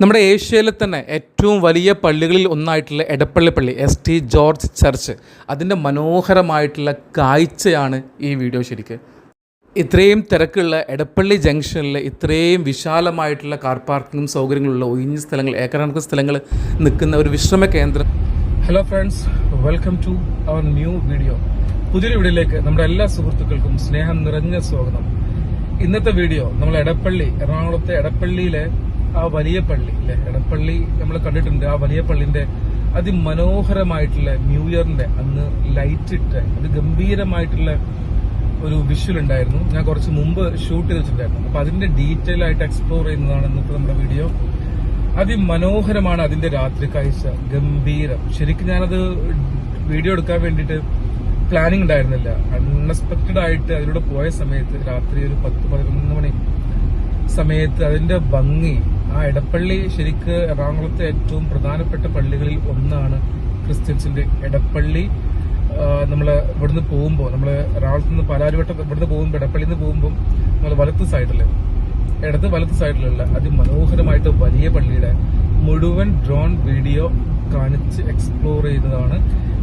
നമ്മുടെ ഏഷ്യയിലെ തന്നെ ഏറ്റവും വലിയ പള്ളികളിൽ ഒന്നായിട്ടുള്ള എടപ്പള്ളി പള്ളി എസ് ടി ജോർജ് ചർച്ച് അതിന്റെ മനോഹരമായിട്ടുള്ള കാഴ്ചയാണ് ഈ വീഡിയോ ശരിക്ക്. ഇത്രയും തിരക്കുള്ള എടപ്പള്ളി ജംഗ്ഷനിൽ ഇത്രയും വിശാലമായിട്ടുള്ള കാർ പാർക്കിങ്ങും സൗകര്യങ്ങളുള്ള ഒഴിഞ്ഞ സ്ഥലങ്ങൾ ഏക്കറണക്ക് സ്ഥലങ്ങൾ നിൽക്കുന്ന ഒരു വിശ്രമ കേന്ദ്രം. Hello friends welcome to our new video പുതിയൊരു വീഡിയോയിലേക്ക് നമ്മുടെ എല്ലാ സുഹൃത്തുക്കൾക്കും സ്നേഹം നിറഞ്ഞ സ്വാഗതം. ഇന്നത്തെ വീഡിയോ നമ്മൾ എടപ്പള്ളി എറണാകുളത്തെ എടപ്പള്ളിയിലെ ആ വലിയ പള്ളി അല്ലെ എടപ്പള്ളി നമ്മൾ കണ്ടിട്ടുണ്ട്. ആ വലിയ പള്ളിന്റെ അതിമനോഹരമായിട്ടുള്ള ന്യൂ ഇയറിന്റെ അന്ന് ലൈറ്റ് ഇട്ട് അത് ഗംഭീരമായിട്ടുള്ള ഒരു വിഷ്വൽ ഉണ്ടായിരുന്നു. ഞാൻ കുറച്ച് മുമ്പ് ഷൂട്ട് ചെയ്ത് വെച്ചിട്ടുണ്ടായിരുന്നു. അപ്പൊ അതിന്റെ ഡീറ്റെയിൽ ആയിട്ട് എക്സ്പ്ലോർ ചെയ്യുന്നതാണ് ഇന്നത്തെ നമ്മുടെ വീഡിയോ അതിമനോഹരമാണ് അതിന്റെ രാത്രി കാഴ്ച. ഗംഭീരം. ശരിക്കും ഞാനത് വീഡിയോ എടുക്കാൻ വേണ്ടിയിട്ട് പ്ലാനിങ് ഉണ്ടായിരുന്നില്ല. അൺഎക്സ്പെക്റ്റഡ് ആയിട്ട് അതിലൂടെ പോയ സമയത്ത് രാത്രി ഒരു പത്ത് പതിനൊന്ന് മണി സമയത്ത് അതിന്റെ ഭംഗി ആ എടപ്പള്ളി ശരിക്ക് എറണാകുളത്തെ ഏറ്റവും പ്രധാനപ്പെട്ട പള്ളികളിൽ ഒന്നാണ് ക്രിസ്ത്യൻസിന്റെ എടപ്പള്ളി. നമ്മൾ ഇവിടുന്ന് പോകുമ്പോൾ നമ്മൾ എറണാകുളത്ത് നിന്ന് പാലാരിവട്ടം ഇവിടുന്ന് പോകുമ്പോൾ എടപ്പള്ളിയിൽ നിന്ന് പോകുമ്പോൾ നമ്മൾ വലത്ത് സൈഡിൽ ഇടത് വലത്ത് സൈഡിലുള്ള അതിമനോഹരമായിട്ട് വലിയ പള്ളിയുടെ മുഴുവൻ ഡ്രോൺ വീഡിയോ കാണിച്ച് എക്സ്പ്ലോർ ചെയ്തതാണ്.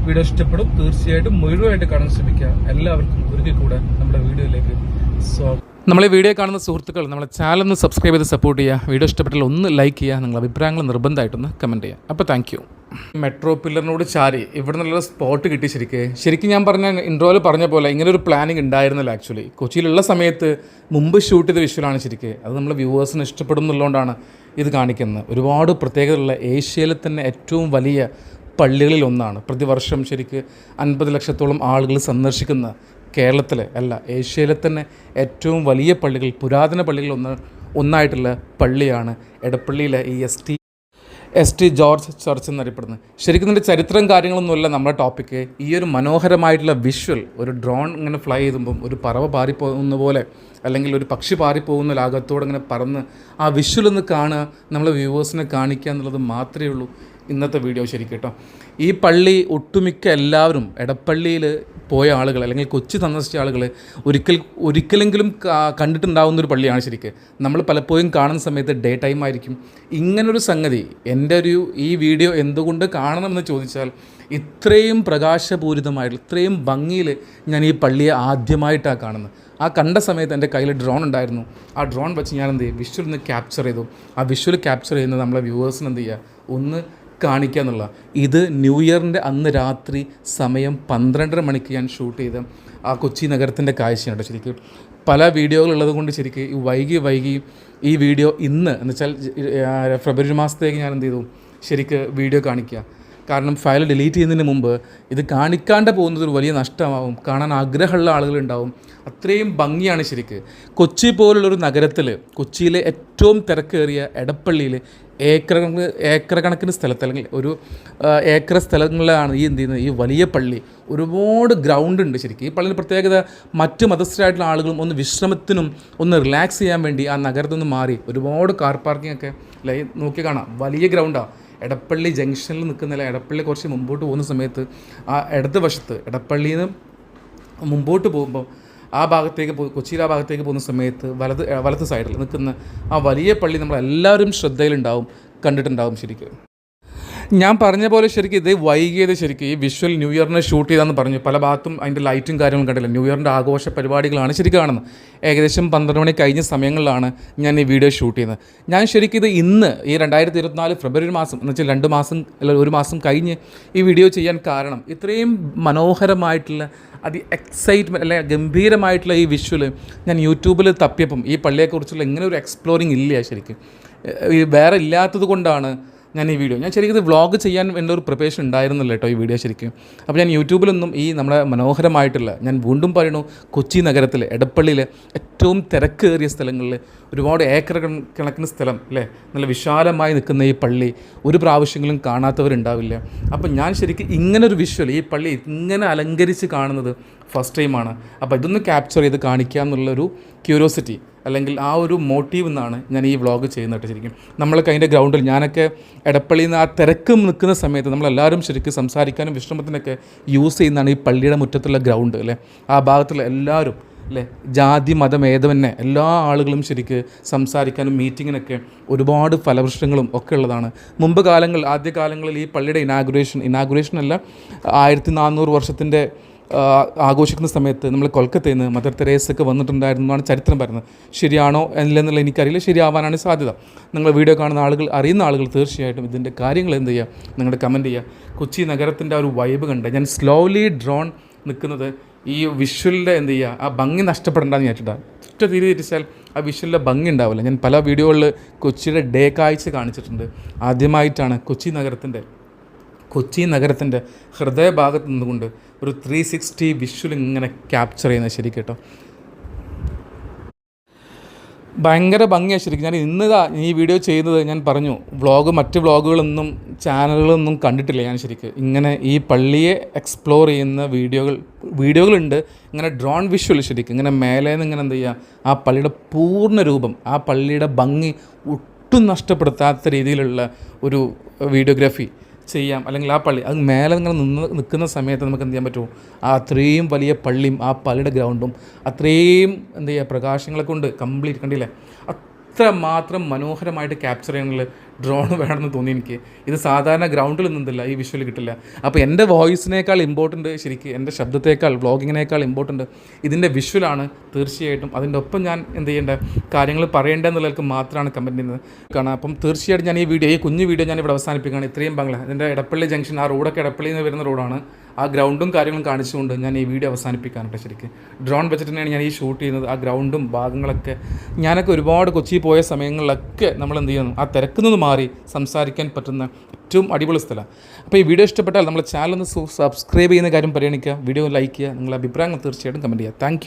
വീഡിയോ ഇഷ്ടപ്പെടും. തീർച്ചയായിട്ടും മുഴുവനായിട്ട് കാണാൻ ശ്രമിക്കുക. എല്ലാവർക്കും ഒരിക്കൽ കൂടെ നമ്മുടെ വീഡിയോയിലേക്ക് സ്വാഗതം. നമ്മളെ വീഡിയോ കാണുന്ന സുഹൃത്തുക്കൾ നമ്മളെ ചാനൽ ഒന്ന് സബ്സ്ക്രൈബ് ചെയ്ത് സപ്പോർട്ട് ചെയ്യുക. വീഡിയോ ഇഷ്ടപ്പെട്ടാൽ ഒന്ന് ലൈക്ക് ചെയ്യുക. നിങ്ങൾ അഭിപ്രായങ്ങൾ നിർബന്ധമായിട്ടൊന്ന് കമന്റ് ചെയ്യുക. അപ്പോൾ താങ്ക് യു മെട്രോ പില്ലറിനോട് ചാരി ഇവിടെ നിന്നുള്ള സ്പോട്ട് കിട്ടി ശരിക്ക്. ശരിക്കും ഞാൻ പറഞ്ഞ ഇൻട്രോയിൽ പറഞ്ഞ പോലെ ഇങ്ങനെ ഒരു പ്ലാനിങ് ഉണ്ടായിരുന്നില്ല ആക്ച്വലി കൊച്ചിയിലുള്ള സമയത്ത് മുമ്പ് ഷൂട്ട് ചെയ്ത വിഷ്വലാണ് ശരിക്ക്. അത് നമ്മൾ വ്യൂവേഴ്സിന് ഇഷ്ടപ്പെടുന്നുള്ളതുകൊണ്ടാണ് ഇത് കാണിക്കുന്നത്. ഒരുപാട് പ്രത്യേകതയുള്ള ഏഷ്യയിലെ തന്നെ ഏറ്റവും വലിയ പള്ളികളിൽ ഒന്നാണ്. പ്രതിവർഷം ശരിക്ക് അൻപത് ലക്ഷത്തോളം ആളുകൾ സന്ദർശിക്കുന്ന കേരളത്തിലെ അല്ല ഏഷ്യയിലെ തന്നെ ഏറ്റവും വലിയ പള്ളികൾ പുരാതന പള്ളികളിൽ ഒന്ന് ഒന്നായിട്ടുള്ള പള്ളിയാണ് എടപ്പള്ളിയിലെ ഈ S T S T George church എന്നറിയപ്പെടുന്നത്. ശരിക്കും ഇതിന്റെ ചരിത്രം കാര്യങ്ങളൊന്നുമല്ല നമ്മുടെ ടോപ്പിക്ക് ഈ ഒരു മനോഹരമായിട്ടുള്ള വിഷ്വൽ ഒരു ഡ്രോൺ ഇങ്ങനെ ഫ്ലൈ ചെയ്തുമ്പം ഒരു പറവ പാറിപ്പോകുന്ന പോലെ അല്ലെങ്കിൽ ഒരു പക്ഷി പാറിപ്പോകുന്ന ലാഘത്തോടെ ഇങ്ങനെ പറന്ന് ആ വിഷ്വൽ ഒന്ന് കാണുക നമ്മളെ വ്യൂവേഴ്സിനെ കാണിക്കുക എന്നുള്ളത് മാത്രമേ ഉള്ളൂ ഇന്നത്തെ വീഡിയോ ശരിക്കും കേട്ടോ. ഈ പള്ളി ഒട്ടുമിക്ക എല്ലാവരും എടപ്പള്ളിയിൽ പോയ ആളുകൾ അല്ലെങ്കിൽ കൊച്ചി സന്ദർശിച്ച ആളുകൾ ഒരിക്കൽ ഒരിക്കലെങ്കിലും കണ്ടിട്ടുണ്ടാവുന്ന ഒരു പള്ളിയാണ് ശരിക്ക്. നമ്മൾ പലപ്പോഴും കാണുന്ന സമയത്ത് ഡേ ടൈം ആയിരിക്കും. ഇങ്ങനൊരു സംഗതി എന്റെ ഒരു ഈ വീഡിയോ എന്തുകൊണ്ട് കാണണമെന്ന് ചോദിച്ചാൽ ഇത്രയും പ്രകാശപൂരിതമായിട്ടുള്ള ഇത്രയും ഭംഗിയിൽ ഞാൻ ഈ പള്ളിയെ ആദ്യമായിട്ടാണ് കാണുന്നത്. ആ കണ്ട സമയത്ത് എന്റെ കയ്യിൽ ഡ്രോൺ ഉണ്ടായിരുന്നു. ആ ഡ്രോൺ വെച്ച് ഞാൻ എന്ത് ചെയ്യും? വിഷ്വൽ ഒന്ന് ക്യാപ്ചർ ചെയ്തു. ആ വിഷ്വൽ ക്യാപ്ചർ ചെയ്യുന്നത് നമ്മളെ വ്യൂവേഴ്സിന് എന്ത് ചെയ്യുക? ഒന്ന് കാണിക്കുക എന്നുള്ള ഇത് ന്യൂ ഇയറിന്റെ അന്ന് രാത്രി സമയം പന്ത്രണ്ടര മണിക്ക് ഞാൻ ഷൂട്ട് ചെയ്ത ആ കൊച്ചി നഗരത്തിന്റെ കാഴ്ചയാണ് ശരിക്കും. പല വീഡിയോകളുള്ളത് കൊണ്ട് ശരിക്കും ഈ വൈകി വൈകി ഈ വീഡിയോ ഇന്ന് എന്ന് വെച്ചാൽ ഫെബ്രുവരി മാസത്തേക്ക് ഞാൻ എന്ത് ചെയ്തു? ശരിക്ക് വീഡിയോ കാണിക്കുക. കാരണം ഫയൽ ഡിലീറ്റ് ചെയ്യുന്നതിന് മുമ്പ് ഇത് കാണിക്കാണ്ട് പോകുന്നത് ഒരു വലിയ നഷ്ടമാവും. കാണാൻ ആഗ്രഹമുള്ള ആളുകളുണ്ടാവും. അത്രയും ഭംഗിയാണ് ശരിക്ക്. കൊച്ചി പോലുള്ളൊരു നഗരത്തിൽ കൊച്ചിയിലെ ഏറ്റവും തിരക്കേറിയ എടപ്പള്ളിയിൽ ഏക്കർ ഏക്കർ കണക്കിന് സ്ഥലത്ത് അല്ലെങ്കിൽ ഒരു ഏക്കർ സ്ഥലങ്ങളിലാണ് ഈ എന്ത് ചെയ്യുന്നത് ഈ വലിയ പള്ളി. ഒരുപാട് ഗ്രൗണ്ട് ഉണ്ട് ശരിക്കും. ഈ പള്ളിയുടെ പ്രത്യേകത മറ്റ് മതസ്ഥരായിട്ടുള്ള ആളുകളും ഒന്ന് വിശ്രമത്തിനും ഒന്ന് റിലാക്സ് ചെയ്യാൻ വേണ്ടി ആ നഗരത്തിൽ നിന്ന് മാറി. ഒരുപാട് കാർ പാർക്കിംഗ് ഒക്കെ നോക്കി കാണാം. വലിയ ഗ്രൗണ്ടാണ് എടപ്പള്ളി ജംഗ്ഷനിൽ നിൽക്കുന്നില്ല എടപ്പള്ളി കുറച്ച് മുമ്പോട്ട് പോകുന്ന സമയത്ത് ആ ഇടത് വശത്ത് എടപ്പള്ളിയിൽ നിന്ന് മുമ്പോട്ട് പോകുമ്പോൾ ആ ഭാഗത്തേക്ക് പോ കൊച്ചിയിൽ ആ ഭാഗത്തേക്ക് പോകുന്ന സമയത്ത് വലത് വലത്ത് സൈഡിൽ നിൽക്കുന്ന ആ വലിയ പള്ളി നമ്മളെല്ലാവരും ശ്രദ്ധയിലുണ്ടാവും കണ്ടിട്ടുണ്ടാവും ശരിക്കും. ഞാൻ പറഞ്ഞ പോലെ ശരിക്കും ഇത് വൈകിയത് ശരിക്കും ഈ വിഷ്വൽ ന്യൂ ഇയറിനെ ഷൂട്ട് ചെയ്താന്ന് പറഞ്ഞു. പല ഭാഗത്തും അതിന്റെ ലൈറ്റും കാര്യങ്ങളും കണ്ടില്ല. ന്യൂ ഇയറിന്റെ ആഘോഷ പരിപാടികളാണ് ശരിക്കും കാണുന്നത്. ഏകദേശം പന്ത്രണ്ട് മണി കഴിഞ്ഞ സമയങ്ങളിലാണ് ഞാൻ ഈ വീഡിയോ ഷൂട്ട് ചെയ്യുന്നത് ഞാൻ ശരിക്കും ഇത് ഇന്ന് ഈ രണ്ടായിരത്തി ഇരുപത്തിനാല് ഫെബ്രുവരി മാസം എന്ന് വെച്ചാൽ രണ്ട് മാസം അല്ല ഒരു മാസം കഴിഞ്ഞ് ഈ വീഡിയോ ചെയ്യാൻ കാരണം ഇത്രയും മനോഹരമായിട്ടുള്ള അതി എക്സൈറ്റ്മെന്റ് അല്ലെങ്കിൽ ഗംഭീരമായിട്ടുള്ള ഈ വിഷ്വൽ ഞാൻ യൂട്യൂബിൽ തപ്പിയപ്പം ഈ പള്ളിയെക്കുറിച്ചുള്ള ഇങ്ങനെ ഒരു എക്സ്പ്ലോറിങ് ഇല്ല ശരിക്കും. വേറെ ഇല്ലാത്തത് കൊണ്ടാണ് ഞാൻ ഈ വീഡിയോ ഞാൻ ശരിക്കും ഇത് വ്ളോഗ് ചെയ്യാൻ എന്റെ ഒരു പ്രിപ്പറേഷൻ ഉണ്ടായിരുന്നില്ല കേട്ടോ ഈ വീഡിയോ ശരിക്കും. അപ്പോൾ ഞാൻ യൂട്യൂബിലൊന്നും ഈ നമ്മുടെ മനോഹരമായിട്ടുള്ള ഞാൻ വീണ്ടും പറയണു കൊച്ചി നഗരത്തിൽ എടപ്പള്ളിയിലെ ഏറ്റവും തിരക്കേറിയ സ്ഥലങ്ങളിൽ ഒരുപാട് ഏക്കർ കണക്കിന് സ്ഥലം അല്ലേ? നല്ല വിശാലമായി നിൽക്കുന്ന ഈ പള്ളി ഒരു പ്രാവശ്യങ്ങളും കാണാത്തവരുണ്ടാവില്ല. അപ്പം ഞാൻ ശരിക്കും ഇങ്ങനെ ഒരു വിഷ്വൽ ഈ പള്ളി ഇങ്ങനെ അലങ്കരിച്ച് കാണുന്നത് ഫസ്റ്റ് ടൈമാണ് അപ്പോൾ ഇതൊന്ന് ക്യാപ്ചർ ചെയ്ത് കാണിക്കുക എന്നുള്ളൊരു ക്യൂരിയോസിറ്റി അല്ലെങ്കിൽ ആ ഒരു മോട്ടീവ് എന്നാണ് ഞാൻ ഈ വ്ളോഗ് ചെയ്യുന്നത് ശരിക്കും. നമ്മളൊക്കെ അതിന്റെ ഗ്രൗണ്ടിൽ ഞാനൊക്കെ എടപ്പള്ളിയിൽ നിന്ന് ആ തിരക്ക് നിൽക്കുന്ന സമയത്ത് നമ്മളെല്ലാവരും ശരിക്കും സംസാരിക്കാനും വിശ്രമത്തിനൊക്കെ യൂസ് ചെയ്യുന്നതാണ് ഈ പള്ളിയുടെ മുറ്റത്തുള്ള ഗ്രൗണ്ട് അല്ലേ? ആ ഭാഗത്തുള്ള എല്ലാവരും അല്ലേ? ജാതി മതം മതഭേദമന്യേ എല്ലാ ആളുകളും ശരിക്ക് സംസാരിക്കാനും മീറ്റിങ്ങിനൊക്കെ ഒരുപാട് ഫലവൃക്ഷങ്ങളും ഒക്കെ ഉള്ളതാണ്. മുമ്പ് കാലങ്ങൾ ആദ്യ കാലങ്ങളിൽ ഈ പള്ളിയുടെ ഇനാഗുറേഷൻ ഇനാഗുറേഷൻ അല്ല ആയിരത്തി നാനൂറ് വർഷത്തിന്റെ ആഘോഷിക്കുന്ന സമയത്ത് നമ്മൾ കൊൽക്കത്തയിൽ നിന്ന് മദർ തെരേസൊക്കെ വന്നിട്ടുണ്ടായിരുന്നു എന്നാണ് ചരിത്രം പറയുന്നത്. ശരിയാണോ അല്ലെന്നുള്ള എനിക്കറിയില്ല ശരിയാവാനാണ് സാധ്യത. നിങ്ങൾ വീഡിയോ കാണുന്ന ആളുകൾ അറിയുന്ന ആളുകൾ തീർച്ചയായിട്ടും ഇതിന്റെ കാര്യങ്ങൾ എന്ത് ചെയ്യുക? നിങ്ങളുടെ കമന്റ് ചെയ്യുക. കൊച്ചി നഗരത്തിന്റെ ആ ഒരു വൈബ് കണ്ട് ഞാൻ സ്ലോലി ഡ്രോൺ നിൽക്കുന്നത് ഈ വിഷ്വലിന്റെ എന്ത് ചെയ്യുക? ആ ഭംഗി നഷ്ടപ്പെടേണ്ടെന്ന് വിചാരിച്ചിട്ടാണ് ഒറ്റ തിരി തിരിച്ചാൽ ആ വിഷ്വലിന്റെ ഭംഗി ഉണ്ടാവില്ല. ഞാൻ പല വീഡിയോകളിൽ കൊച്ചിയുടെ ഡേ കാഴ്ച കാണിച്ചിട്ടുണ്ട്. ആദ്യമായിട്ടാണ് കൊച്ചി നഗരത്തിന്റെ കൊച്ചി നഗരത്തിന്റെ ഹൃദയഭാഗത്ത് നിന്നുകൊണ്ട് ഒരു ത്രീ സിക്സ്റ്റി വിഷ്വൽ ഇങ്ങനെ ക്യാപ്ചർ ചെയ്യുന്നത് ശരി കേട്ടോ. ഭയങ്കര ഭംഗിയാണ് ശരിക്കും. ഞാൻ ഇന്നിതാ ഈ വീഡിയോ ചെയ്യുന്നത് ഞാൻ പറഞ്ഞു വ്ളോഗ് മറ്റ് വ്ളോഗുകളൊന്നും ചാനലുകളൊന്നും കണ്ടിട്ടില്ല ഞാൻ ശരിക്ക്. ഇങ്ങനെ ഈ പള്ളിയെ എക്സ്പ്ലോർ ചെയ്യുന്ന വീഡിയോകൾ വീഡിയോകളുണ്ട്. ഇങ്ങനെ ഡ്രോൺ വിഷ്വൽ ശരിക്കും. ഇങ്ങനെ മേലെ നിന്ന് ഇങ്ങനെ എന്ത് ചെയ്യുക ആ പള്ളിയുടെ പൂർണ രൂപം ആ പള്ളിയുടെ ഭംഗി ഒട്ടും നഷ്ടപ്പെടുത്താത്ത രീതിയിലുള്ള ഒരു വീഡിയോഗ്രാഫി ചെയ്യാം. അല്ലെങ്കിൽ ആ പള്ളി അത് മേലെ നിങ്ങൾ നിന്ന് നിൽക്കുന്ന സമയത്ത് നമുക്ക് എന്ത് ചെയ്യാൻ പറ്റുമോ ആ അത്രയും വലിയ പള്ളിയും ആ പള്ളിയുടെ ഗ്രൗണ്ടും അത്രയും എന്ത് ചെയ്യുക പ്രകാശങ്ങളെ കൊണ്ട് കംപ്ലീറ്റ് കണ്ടില്ലേ? അത്ര മാത്രം മനോഹരമായിട്ട് ക്യാപ്ചർ ചെയ്യാനുള്ള ഡ്രോൺ വേണമെന്ന് തോന്നി എനിക്ക്. ഇത് സാധാരണ ഗ്രൗണ്ടിൽ നിന്നില്ല ഈ വിഷ്വൽ കിട്ടില്ല. അപ്പോൾ എന്റെ വോയിസിനേക്കാൾ ഇമ്പോർട്ടന്റ് ശരിക്കും എന്റെ ശബ്ദത്തേക്കാൾ വ്ളോഗിങ്ങിനേക്കാൾ ഇമ്പോർട്ടന്റ് ഇതിന്റെ വിഷ്വലാണ് തീർച്ചയായിട്ടും. അതിന്റെ ഒപ്പം ഞാൻ എന്ത് ചെയ്യേണ്ട കാര്യങ്ങൾ പറയേണ്ടതെന്നുള്ളവർക്ക് മാത്രമാണ് കമന്റ് ചെയ്യുന്നത്. കാണാം അപ്പം തീർച്ചയായിട്ടും ഞാൻ ഈ വീഡിയോ ഈ കുഞ്ഞു വീഡിയോ ഞാൻ അവസാനിപ്പിക്കുകയാണ്. ഇത്രയും ബംഗ്ല ഇതിന്റെ ഇടപ്പള്ളി ജംഗ്ഷൻ ആ റോഡൊക്കെ എടപ്പള്ളിയിൽ നിന്ന് വരുന്ന റോഡാണ് ആ ഗ്രൗണ്ടും കാര്യങ്ങളും കാണിച്ചുകൊണ്ട് ഞാൻ ഈ വീഡിയോ അവസാനിപ്പിക്കാനുണ്ട് ശരിക്കും. ഡ്രോൺ വെച്ചിട്ട് തന്നെയാണ് ഞാൻ ഈ ഷൂട്ട് ചെയ്യുന്നത്. ആ ഗ്രൗണ്ടും ഭാഗങ്ങളൊക്കെ ഞാനൊക്കെ ഒരുപാട് കൊച്ചി പോയ സമയങ്ങളിലൊക്കെ നമ്മൾ എന്ത് ചെയ്യുന്നു? ആ തിരക്കിൽ നിന്ന് മാറി സംസാരിക്കാൻ പറ്റുന്ന ഏറ്റവും അടിപൊളി സ്ഥലം. അപ്പോൾ ഈ വീഡിയോ ഇഷ്ടപ്പെട്ടാൽ നമ്മൾ ചാനൽ ഒന്ന് സബ്സ്ക്രൈബ് ചെയ്യുന്ന കാര്യം പരിഗണിക്കുക. വീഡിയോ ലൈക്ക് ചെയ്യുക. നിങ്ങളുടെ അഭിപ്രായങ്ങൾ തീർച്ചയായിട്ടും കമന്റ് ചെയ്യുക. താങ്ക്